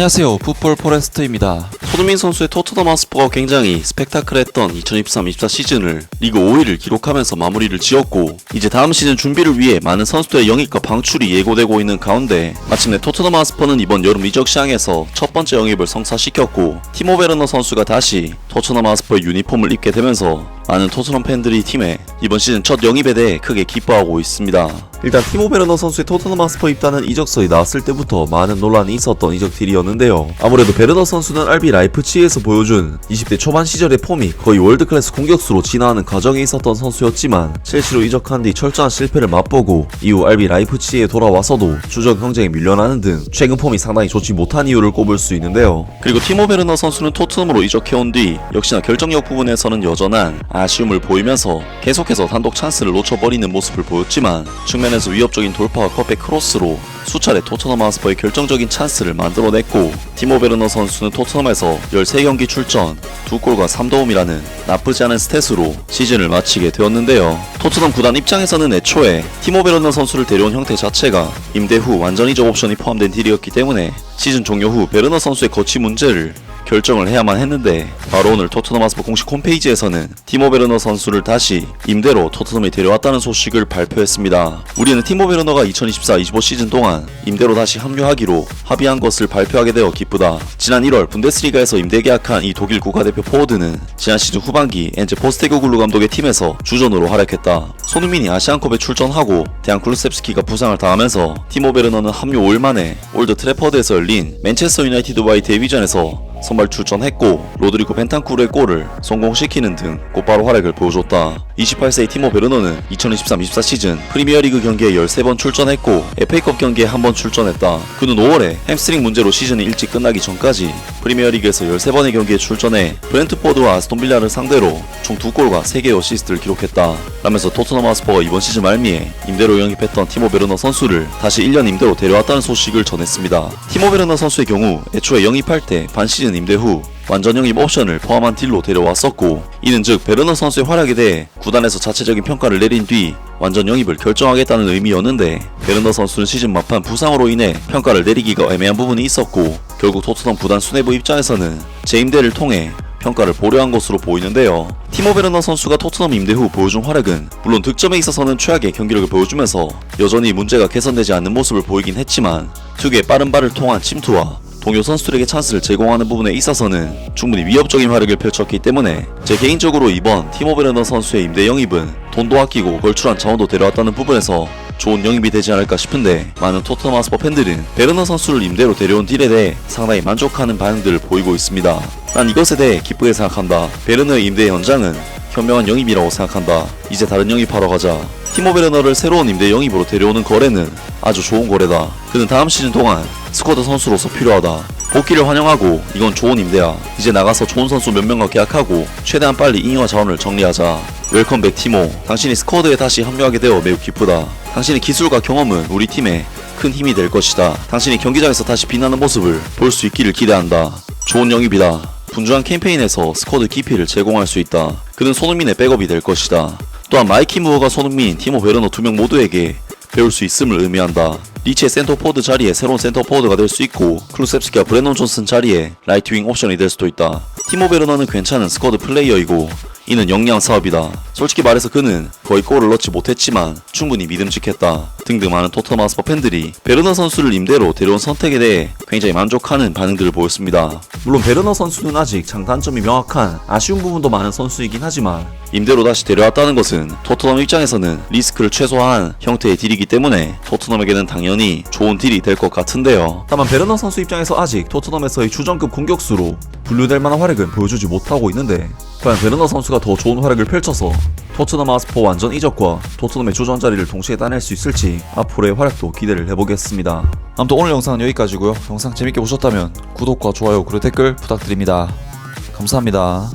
안녕하세요. 풋볼 포레스트입니다. 손흥민 선수의 토트넘 하스퍼가 굉장히 스펙타클했던 2023-24 시즌을 리그 5위를 기록하면서 마무리를 지었고 이제 다음 시즌 준비를 위해 많은 선수들의 영입과 방출이 예고되고 있는 가운데 마침내 토트넘 하스퍼는 이번 여름 이적 시장에서 첫 번째 영입을 성사시켰고 티모 베르너 선수가 다시 토트넘 하스퍼의 유니폼을 입게 되면서 많은 토트넘 팬들이 팀에 이번 시즌 첫 영입에 대해 크게 기뻐하고 있습니다. 일단 티모 베르너 선수의 토트넘 하스퍼 입단은 이적설이 나왔을 때부터 많은 논란이 있었던 이적딜이었는데요. 아무래도 베르너 선수는 RB 라이프치히에서 보여준 20대 초반 시절의 폼이 거의 월드클래스 공격수로 진화하는 과정에 있었던 선수였지만 첼시로 이적한 뒤 철저한 실패를 맛보고 이후 RB 라이프치히에 돌아와서도 주적 경쟁에 밀려나는 등 최근 폼이 상당히 좋지 못한 이유를 꼽을 수 있는데요. 그리고 티모 베르너 선수는 토트넘으로 이적해온 뒤 역시나 결정력 부분에서는 여전한 아쉬움을 보이면서 계속해서 단독 찬스를 놓쳐버리는 모습을 보였지만 측면에서 위협적인 돌파와 컵백 크로스로 수차례 토트넘 하스퍼의 결정적인 찬스를 만들어냈고 티모 베르너 선수는 토트넘에서 13경기 출전 2골과 3도움이라는 나쁘지 않은 스탯으로 시즌을 마치게 되었는데요. 토트넘 구단 입장에서는 애초에 티모 베르너 선수를 데려온 형태 자체가 임대 후 완전 이적 옵션이 포함된 딜이었기 때문에 시즌 종료 후 베르너 선수의 거치 문제를 결정을 해야만 했는데 바로 오늘 토트넘 하스퍼 공식 홈페이지에서는 티모 베르너 선수를 다시 임대로 토트넘에 데려왔다는 소식을 발표했습니다. 우리는 티모 베르너가 2024-25 시즌 동안 임대로 다시 합류하기로 합의한 것을 발표하게 되어 기쁘다. 지난 1월 분데스리가에서 임대 계약한 이 독일 국가대표 포워드는 지난 시즌 후반기 엔제 포스테고글루 감독의 팀에서 주전으로 활약했다. 손흥민이 아시안컵에 출전하고 대한 쿨셉스키가 부상을 당하면서 티모 베르너는 합류 5일 만에 올드 트래퍼드에서 열린 맨체스터 유나이티드와의 데뷔전에서 선발 출전했고 로드리고 벤탄쿠르의 골을 성공시키는 등 곧바로 활약을 보여줬다. 28세의 티모 베르너는 2023-24 시즌 프리미어리그 경기에 13번 출전했고 FA컵 경기에 한 번 출전했다. 그는 5월에 햄스트링 문제로 시즌이 일찍 끝나기 전까지 프리미어리그에서 13번의 경기에 출전해 브렌트포드와 아스톤빌라를 상대로 총 2골과 3개의 어시스트를 기록했다. 라면서 토트넘 하스퍼가 이번 시즌 말미에 임대로 영입했던 티모 베르너 선수를 다시 1년 임대로 데려왔다는 소식을 전했습니다. 티모 베르너 선수의 경우 애초에 영입할 때 반 시즌 임대 후 완전 영입 옵션을 포함한 딜로 데려왔었고 이는 즉 베르너 선수의 활약에 대해 구단에서 자체적인 평가를 내린 뒤 완전 영입을 결정하겠다는 의미였는데 베르너 선수는 시즌 막판 부상으로 인해 평가를 내리기가 애매한 부분이 있었고 결국 토트넘 구단 수뇌부 입장에서는 재임대를 통해 평가를 보려한 것으로 보이는데요. 티모 베르너 선수가 토트넘 임대 후 보여준 활약은 물론 득점에 있어서는 최악의 경기력을 보여주면서 여전히 문제가 개선되지 않는 모습을 보이긴 했지만 특유의 빠른 발을 통한 침투와 동료 선수들에게 찬스를 제공하는 부분에 있어서는 충분히 위협적인 활약을 펼쳤기 때문에 제 개인적으로 이번 티모 베르너 선수의 임대 영입은 돈도 아끼고 걸출한 자원도 데려왔다는 부분에서 좋은 영입이 되지 않을까 싶은데 많은 토트넘 하스퍼 팬들은 베르너 선수를 임대로 데려온 딜에 대해 상당히 만족하는 반응들을 보이고 있습니다. 난 이것에 대해 기쁘게 생각한다. 베르너의 임대 연장은 현명한 영입이라고 생각한다. 이제 다른 영입하러 가자. 티모 베르너를 새로운 임대 영입으로 데려오는 거래는 아주 좋은 거래다. 그는 다음 시즌 동안 스쿼드 선수로서 필요하다. 복귀를 환영하고 이건 좋은 임대야. 이제 나가서 좋은 선수 몇 명과 계약하고 최대한 빨리 잉여와 자원을 정리하자. 웰컴백 티모. 당신이 스쿼드에 다시 합류하게 되어 매우 기쁘다. 당신의 기술과 경험은 우리 팀에 큰 힘이 될 것이다. 당신이 경기장에서 다시 빛나는 모습을 볼 수 있기를 기대한다. 좋은 영입이다. 분주한 캠페인에서 스쿼드 깊이를 제공할 수 있다. 그는 손흥민의 백업이 될 것이다. 또한 마이키 무어가 손흥민, 티모 베르너 두 명 모두에게 배울 수 있음을 의미한다. 리치의 센터포드 자리에 새로운 센터포드가 될 수 있고 클루셉스키와 브레논 존슨 자리에 라이트윙 옵션이 될 수도 있다. 티모 베르너는 괜찮은 스쿼드 플레이어이고 이는 역량 사업이다. 솔직히 말해서 그는 거의 골을 넣지 못했지만 충분히 믿음직했다. 등등 많은 토트넘 하스퍼 팬들이 베르너 선수를 임대로 데려온 선택에 대해 굉장히 만족하는 반응들을 보였습니다. 물론 베르너 선수는 아직 장단점이 명확한 아쉬운 부분도 많은 선수이긴 하지만 임대로 다시 데려왔다는 것은 토트넘 입장에서는 리스크를 최소화한 형태의 딜이기 때문에 토트넘에게는 당연히 좋은 딜이 될 것 같은데요. 다만 베르너 선수 입장에서 아직 토트넘에서의 주전급 공격수로 분류될 만한 활약은 보여주지 못하고 있는데 과연 베르너 선수가 더 좋은 활약을 펼쳐서 토트넘 아스퍼 완전 이적과 토트넘의 주전 자리를 동시에 따낼 수 있을지 앞으로의 활약도 기대를 해보겠습니다. 아무튼 오늘 영상은 여기까지고요. 영상 재밌게 보셨다면 구독과 좋아요 그리고 댓글 부탁드립니다. 감사합니다.